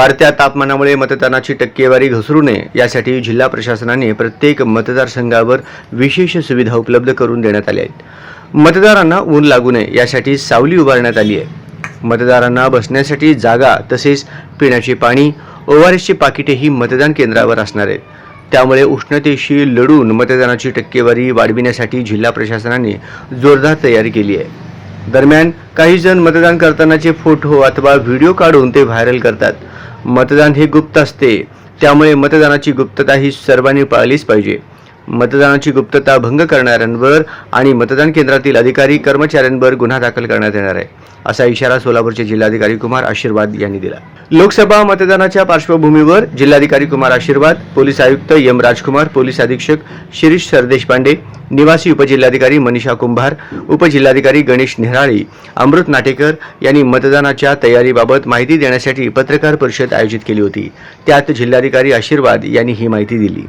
वाढत्या तापमानामुळे मतदानाची टक्केवारी घसरू नये यासाठी जिल्हा प्रशासनाने प्रत्येक मतदारसंघावर विशेष सुविधा उपलब्ध करून देण्यात आल्या आहेत. मतदारांना ऊन लागू नये यासाठी सावली उभारण्यात आली आहे. मतदारांना बसण्यासाठी जागा तसेच पिण्याचे पाणी ओआरएसची पाकिटेही मतदान केंद्रावर असणार आहेत. त्यामुळे उष्णतेशी लढून मतदानाची टक्केवारी वाढविण्यासाठी जिल्हा प्रशासनाने जोरदार तयारी केली आहे. दरम्यान काही जण मतदान करतानाचे फोटो अथवा व्हिडिओ काढून ते व्हायरल करतात. मतदान हे गुप्त असते. त्यामुळे मतदानाची गुप्तता ही सर्वांनी पाळलीच पाहिजे. मतदानाची गुप्तता भंग करणाऱ्यांवर आणि मतदान केंद्रातील अधिकारी कर्मचाऱ्यांवर गुन्हा दाखल करण्यात येणार आहे. असा इशारा सोलापूरचे जिल्हाधिकारी कुमार आशीर्वाद यांनी दिला. लोकसभा मतदानाच्या पार्श्वभूमीवर जिल्हाधिकारी कुमार आशीर्वाद पोलीस आयुक्त यम राजकुमार पोलीस अधीक्षक शिरीष सरदेशपांडे निवासी उपजिल्हाधिकारी मनीषा कुंभार उपजिल्हाधिकारी गणेश नेहराळी अमृत नाटेकर यांनी मतदानाच्या तयारीबाबत माहिती देण्यासाठी पत्रकार परिषद आयोजित केली होती. त्यात जिल्हाधिकारी आशीर्वाद यांनी ही माहिती दिली.